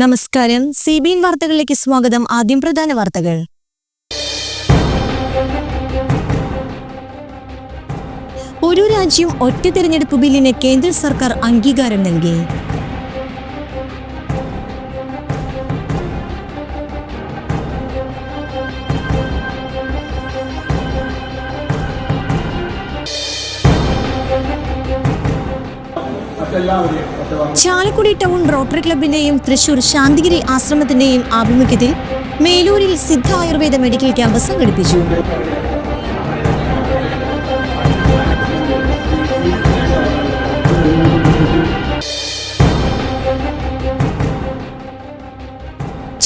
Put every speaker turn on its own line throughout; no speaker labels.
നമസ്കാരം. C B N വാർത്തകളിലേക്ക് സ്വാഗതം. ആദ്യം പ്രധാന വാർത്തകൾ. ഒരു രാജ്യം ഒറ്റ തിരഞ്ഞെടുപ്പ് ബില്ലിന് കേന്ദ്ര സർക്കാർ അംഗീകാരം നൽകി. ചാലക്കുടി ടൗൺ റോട്ടറി ക്ലബിന്റെയും തൃശൂർ ശാന്തിഗിരി ആശ്രമത്തിന്റെയും ആഭിമുഖ്യത്തിൽ മേലൂരിൽ സിദ്ധ ആയുർവേദ മെഡിക്കൽ ക്യാമ്പ് സംഘടിപ്പിച്ചു.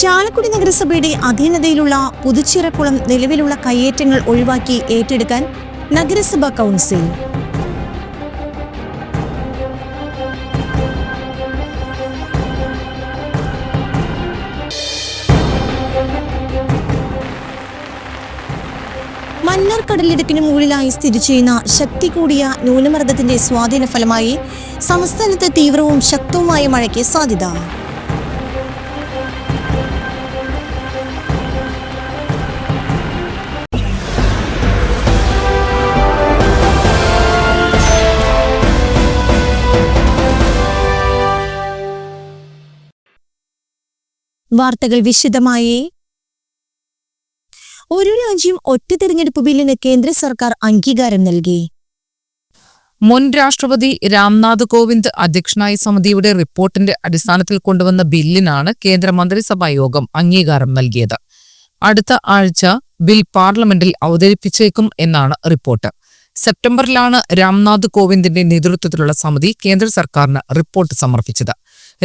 ചാലക്കുടി നഗരസഭയുടെ അധീനതയിലുള്ള പുതുച്ചിറക്കുളം നിലവിലുള്ള കയ്യേറ്റങ്ങൾ ഒഴിവാക്കി ഏറ്റെടുക്കാൻ നഗരസഭാ കൗൺസിൽ മന്നാർ കടലിടുക്കിന് മുകളിലായി സ്ഥിതി ചെയ്യുന്ന ശക്തി കൂടിയ ന്യൂനമർദ്ദത്തിന്റെ സ്വാധീന ഫലമായി സംസ്ഥാനത്ത് തീവ്രവും ശക്തവുമായ മഴയ്ക്ക് സാധ്യത. വാർത്തകൾ വിശദമായി ഒരു രാജ്യം ഒറ്റ തിരഞ്ഞെടുപ്പ് ബില്ലിന് കേന്ദ്ര സർക്കാർ അംഗീകാരം നൽകി.
മുൻ രാഷ്ട്രപതി രാംനാഥ് കോവിന്ദ് അധ്യക്ഷനായ സമിതിയുടെ റിപ്പോർട്ടിന്റെ അടിസ്ഥാനത്തിൽ കൊണ്ടുവന്ന ബില്ലിനാണ് കേന്ദ്ര മന്ത്രിസഭാ യോഗം അംഗീകാരം നൽകിയത്. അടുത്ത ആഴ്ച ബിൽ പാർലമെന്റിൽ അവതരിപ്പിച്ചേക്കും എന്നാണ് റിപ്പോർട്ട്. സെപ്റ്റംബറിലാണ് രാംനാഥ് കോവിന്ദിന്റെ നേതൃത്വത്തിലുള്ള സമിതി കേന്ദ്ര സർക്കാരിന് റിപ്പോർട്ട് സമർപ്പിച്ചത്.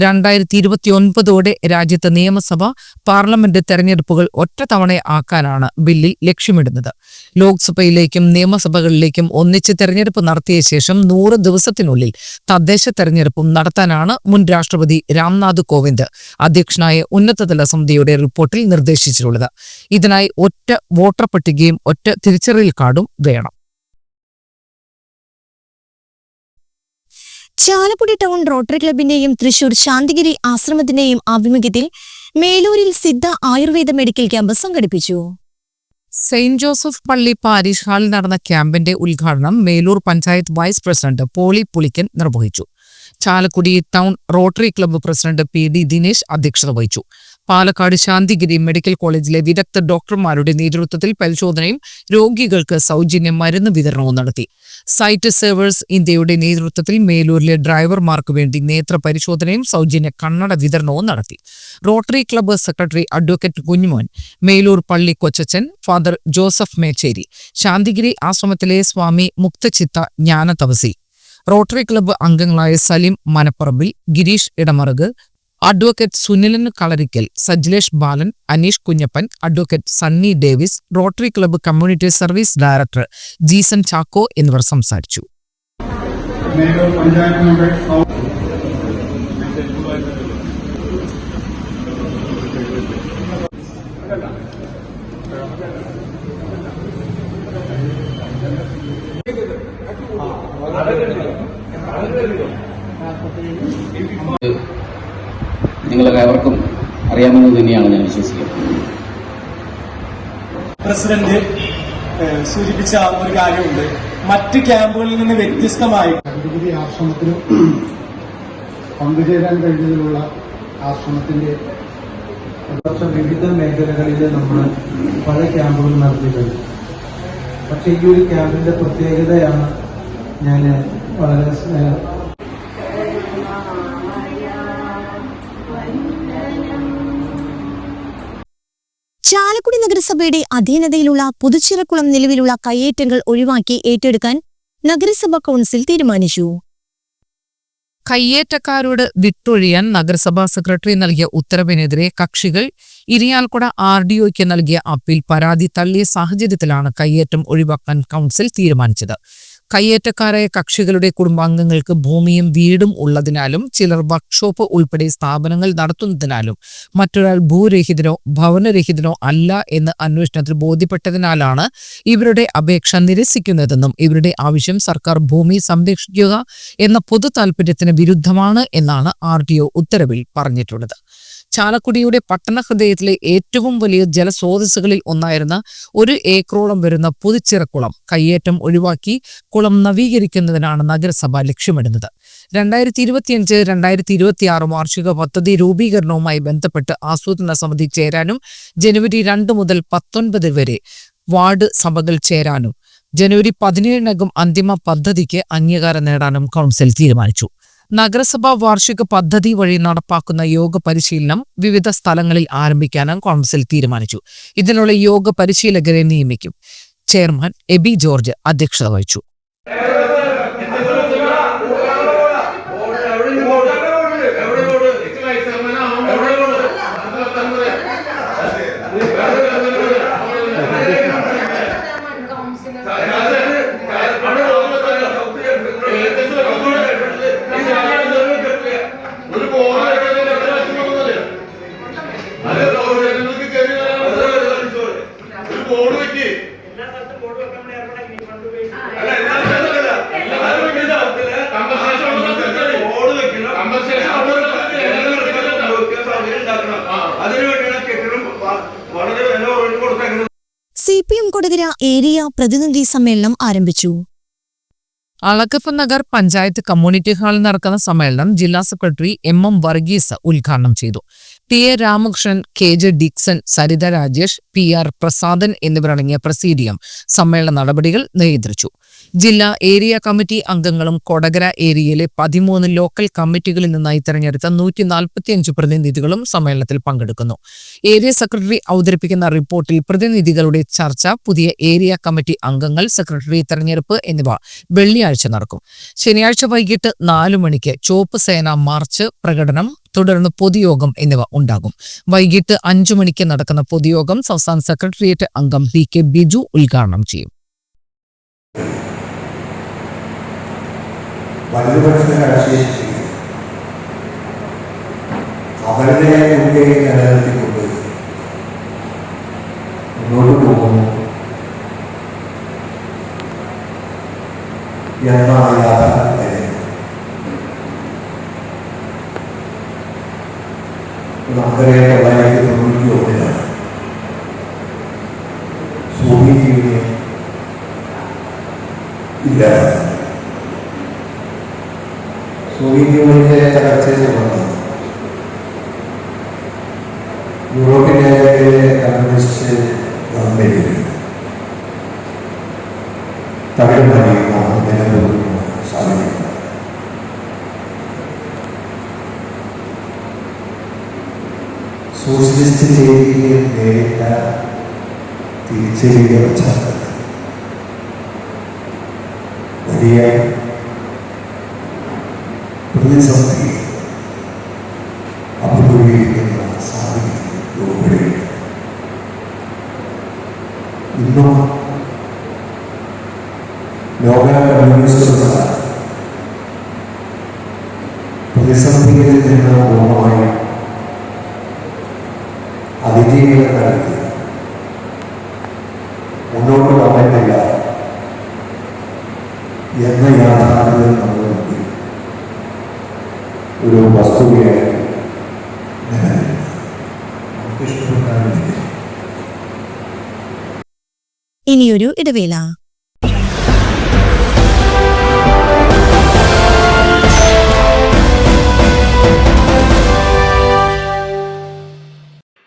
രണ്ടായിരത്തി ഇരുപത്തിയൊൻപതോടെ രാജ്യത്ത് നിയമസഭ പാർലമെന്റ് തെരഞ്ഞെടുപ്പുകൾ ഒറ്റത്തവണ ആക്കാനാണ് ബില്ലിൽ ലക്ഷ്യമിടുന്നത്. ലോക്സഭയിലേക്കും നിയമസഭകളിലേക്കും ഒന്നിച്ച് തെരഞ്ഞെടുപ്പ് നടത്തിയ ശേഷം നൂറ് ദിവസത്തിനുള്ളിൽ തദ്ദേശ തെരഞ്ഞെടുപ്പും നടത്താനാണ് മുൻ രാഷ്ട്രപതി രാംനാഥ് കോവിന്ദ് അധ്യക്ഷനായ ഉന്നതതല സമിതിയുടെ റിപ്പോർട്ടിൽ നിർദ്ദേശിച്ചിട്ടുള്ളത്. ഇതിനായി ഒറ്റ വോട്ടർ പട്ടികയും ഒറ്റ തിരിച്ചറിയൽ കാർഡും വേണം.
ചാലക്കുടി ടൗൺ റോട്ടറി ക്ലബിന്റെയും തൃശൂർ ശാന്തിഗിരി ആശ്രമത്തിന്റെയും ആഭിമുഖ്യത്തിൽ മേലൂരിൽ സിദ്ധ ആയുർവേദ മെഡിക്കൽ ക്യാമ്പ് സംഘടിപ്പിച്ചു.
സെയിന്റ് ജോസഫ് പള്ളി പാരിഷ് ഹാളിൽ നടന്ന ക്യാമ്പിന്റെ ഉദ്ഘാടനം മേലൂർ പഞ്ചായത്ത് വൈസ് പ്രസിഡന്റ് പോളി പുളിക്കൻ നിർവഹിച്ചു. Chalakudy town Rotary Club president P D Dinesh അധ്യക്ഷത വഹിച്ചു. പാലക്കാട് ശാന്തിഗിരി മെഡിക്കൽ കോളേജിലെ വിദഗ്ധ ഡോക്ടർമാരുടെ നേതൃത്വത്തിൽ പരിശോധനയും രോഗികൾക്ക് സൗജന്യ മരുന്ന് വിതരണവും നടത്തി. സൈറ്റ് സേവേഴ്സ് ഇന്ത്യയുടെ നേതൃത്വത്തിൽ മേലൂരിലെ ഡ്രൈവർമാർക്ക് വേണ്ടി നേത്ര പരിശോധനയും സൗജന്യ കണ്ണട വിതരണവും നടത്തി. Rotary club secretary advocate Kunjumon Meloor പള്ളി കൊച്ചച്ചൻ ഫാദർ ജോസഫ് മേച്ചേരി ശാന്തിഗിരി ആശ്രമത്തിലെ സ്വാമി മുക്തചിത്ത ജ്ഞാനതപസി. റോട്ടറി ക്ലബ്ബ് അംഗങ്ങളായ Salim Manapparambil Girish Idamaruku advocate സുനിലിന് Kalarickal Sajlesh Balan Aneesh Kunjappan advocate Sunny Davis Rotary Club community service director Jeesan Chacko എന്നിവർ സംസാരിച്ചു.
ഏവർക്കും അറിയാമെന്ന് തന്നെയാണ് ഞാൻ വിശ്വസിക്കുന്നത്.
പ്രസിഡന്റ് സൂചിപ്പിച്ച ഒരു കാര്യമുണ്ട്. മറ്റ് ക്യാമ്പുകളിൽ നിന്ന് വ്യത്യസ്തമായി
ശാന്തിഗിരി ആശ്രമത്തിന് പങ്കുചേരാൻ കഴിഞ്ഞതിലുള്ള ആശ്രമത്തിന്റെ വിവിധ മേഖലകളിൽ നമ്മൾ പല ക്യാമ്പുകൾ നടത്തിയിട്ടുണ്ട്. പക്ഷേ ഈ ഒരു ക്യാമ്പിന്റെ പ്രത്യേകതയാണ് ഞാൻ വളരെ
ചാലക്കുടി നഗരസഭയുടെ അധീനതയിലുള്ള പുതുച്ചിറക്കുളം നിലവിലുള്ള കയ്യേറ്റങ്ങൾ ഒഴിവാക്കി ഏറ്റെടുക്കാൻ നഗരസഭാ കൗൺസിൽ തീരുമാനിച്ചു.
കയ്യേറ്റക്കാരോട് വിട്ടൊഴിയാൻ നഗരസഭാ സെക്രട്ടറി നൽകിയ ഉത്തരവിനെതിരെ കക്ഷികൾ ഇരിയാൽക്കുട ആർ ഡി ഒയ്ക്ക് നൽകിയ അപ്പീൽ പരാതി തള്ളിയ സാഹചര്യത്തിലാണ് കയ്യേറ്റം ഒഴിവാക്കാൻ കൗൺസിൽ തീരുമാനിച്ചത്. കയ്യേറ്റക്കാരായ കക്ഷികളുടെ കുടുംബാംഗങ്ങൾക്ക് ഭൂമിയും വീടും ഉള്ളതിനാലും ചിലർ വർക്ക്ഷോപ്പ് ഉൾപ്പെടെ സ്ഥാപനങ്ങൾ നടത്തുന്നതിനാലും മറ്റൊരാൾ ഭൂരഹിതനോ ഭവനരഹിതനോ അല്ല എന്ന് അന്വേഷണത്തിൽ ബോധ്യപ്പെട്ടതിനാലാണ് ഇവരുടെ അപേക്ഷ നിരസിക്കുന്നതെന്നും ഇവരുടെ ആവശ്യം സർക്കാർ ഭൂമി സംരക്ഷിക്കുക എന്ന പൊതു താൽപര്യത്തിന് വിരുദ്ധമാണ് എന്നാണ് ആർ ഉത്തരവിൽ പറഞ്ഞിട്ടുള്ളത്. ചാലക്കുടിയുടെ പട്ടണ ഹൃദയത്തിലെ ഏറ്റവും വലിയ ജലസ്രോതസ്സുകളിൽ ഒന്നായിരുന്ന ഒരു ഏക്കറോളം വരുന്ന പുതുച്ചിറക്കുളം കയ്യേറ്റം ഒഴിവാക്കി കുളം നവീകരിക്കുന്നതിനാണ് നഗരസഭ ലക്ഷ്യമിടുന്നത്. രണ്ടായിരത്തി ഇരുപത്തിയഞ്ച് രണ്ടായിരത്തി ഇരുപത്തിയാറ് വാർഷിക പദ്ധതി രൂപീകരണവുമായി ബന്ധപ്പെട്ട് ആസൂത്രണ സമിതി ചേരാനും ജനുവരി രണ്ട് മുതൽ പത്തൊൻപത് വരെ വാർഡ് സഭകൾ ചേരാനും ജനുവരി പതിനേഴിനകം അന്തിമ പദ്ധതിക്ക് അംഗീകാരം നേടാനും കൗൺസിൽ തീരുമാനിച്ചു. നഗരസഭാ വാർഷിക പദ്ധതി വഴി നടപ്പാക്കുന്ന യോഗ പരിശീലനം വിവിധ സ്ഥലങ്ങളിൽ ആരംഭിക്കാനും കൗൺസിൽ തീരുമാനിച്ചു. ഇതിനുള്ള യോഗ പരിശീലകരെ നിയമിക്കും. ചെയർമാൻ എബി ജോർജ് അധ്യക്ഷത വഹിച്ചു.
കൊടകര ഏരിയ പ്രതിനിധി സമ്മേളനം ആരംഭിച്ചു.
അളക്കപ്പ് നഗർ പഞ്ചായത്ത് കമ്മ്യൂണിറ്റി ഹാളിൽ നടക്കുന്ന സമ്മേളനം ജില്ലാ സെക്രട്ടറി എം എം വർഗീസ് ഉദ്ഘാടനം ചെയ്തു. T A Ramakrishnan K J Dixon Saritha Rajesh P R Prasadan എന്നിവരടങ്ങിയ പ്രസീഡിയം സമ്മേളന നടപടികൾ നിയന്ത്രിച്ചു. ജില്ലാ ഏരിയ കമ്മിറ്റി അംഗങ്ങളും കൊടകര ഏരിയയിലെ പതിമൂന്ന് ലോക്കൽ കമ്മിറ്റികളിൽ നിന്നായി തെരഞ്ഞെടുത്ത നൂറ്റി നാൽപ്പത്തിയഞ്ച് പ്രതിനിധികളും സമ്മേളനത്തിൽ പങ്കെടുക്കുന്നു. ഏരിയ സെക്രട്ടറി അവതരിപ്പിക്കുന്ന റിപ്പോർട്ടിൽ പ്രതിനിധികളുടെ ചർച്ച പുതിയ ഏരിയ കമ്മിറ്റി അംഗങ്ങൾ സെക്രട്ടറി തെരഞ്ഞെടുപ്പ് എന്നിവ വെള്ളിയാഴ്ച നടക്കും. ശനിയാഴ്ച വൈകിട്ട് നാലു മണിക്ക് ചോപ്പ് സേന മാർച്ച് പ്രകടനം തുടർന്ന് പൊതുയോഗം എന്നിവ ഉണ്ടാകും. വൈകിട്ട് അഞ്ചു മണിക്ക് നടക്കുന്ന പൊതുയോഗം സംസ്ഥാന സെക്രട്ടേറിയറ്റ് അംഗം പി കെ ബിജു ഉദ്ഘാടനം ചെയ്യും.
വലതുപക്ഷത്തെ കടശേഷിച്ച് അവരുടെ മുൻകൈ നിലനിർത്തിക്കൊണ്ട് മുന്നോട്ട് പോകുന്നു എന്നാണ് യാഥാർത്ഥ്യം നമുക്കറിയാം തൊള്ളായിരത്തി തൊണ്ണൂറ്റി ഒന്നിലാണ് സോവിയറ്റ് യൂണിയന്റെ തകർച്ചയെ തുടർന്ന് യൂറോപ്യൻ രാജ്യങ്ങളിലെ കമ്മ്യൂണിസ്റ്റ് ഗവൺമെന്റിന് തകിടം മറിയുന്ന നിലനിൽക്കുന്ന സാഹചര്യം സോഷ്യലിസ്റ്റ് രീതിയിൽ നേരിട്ട തിരിച്ചറിയ പശ്ചാത്തലം വലിയ പ്രതിസന്ധി അഭിമുഖീകരിക്കുന്ന സാഹചര്യം രൂപപ്പെടുകയാണ് ഇന്നും ലോക കമ്മ്യൂണിസ്റ്റുകൾ പ്രതിസന്ധികളിൽ നിന്ന് പൂർണമായി അതിജീവിതം നടത്തി മുന്നോട്ട് പോകാനില്ല എന്ന യാഥാർത്ഥ്യം
ഇനിയൊരു ഇടവേള.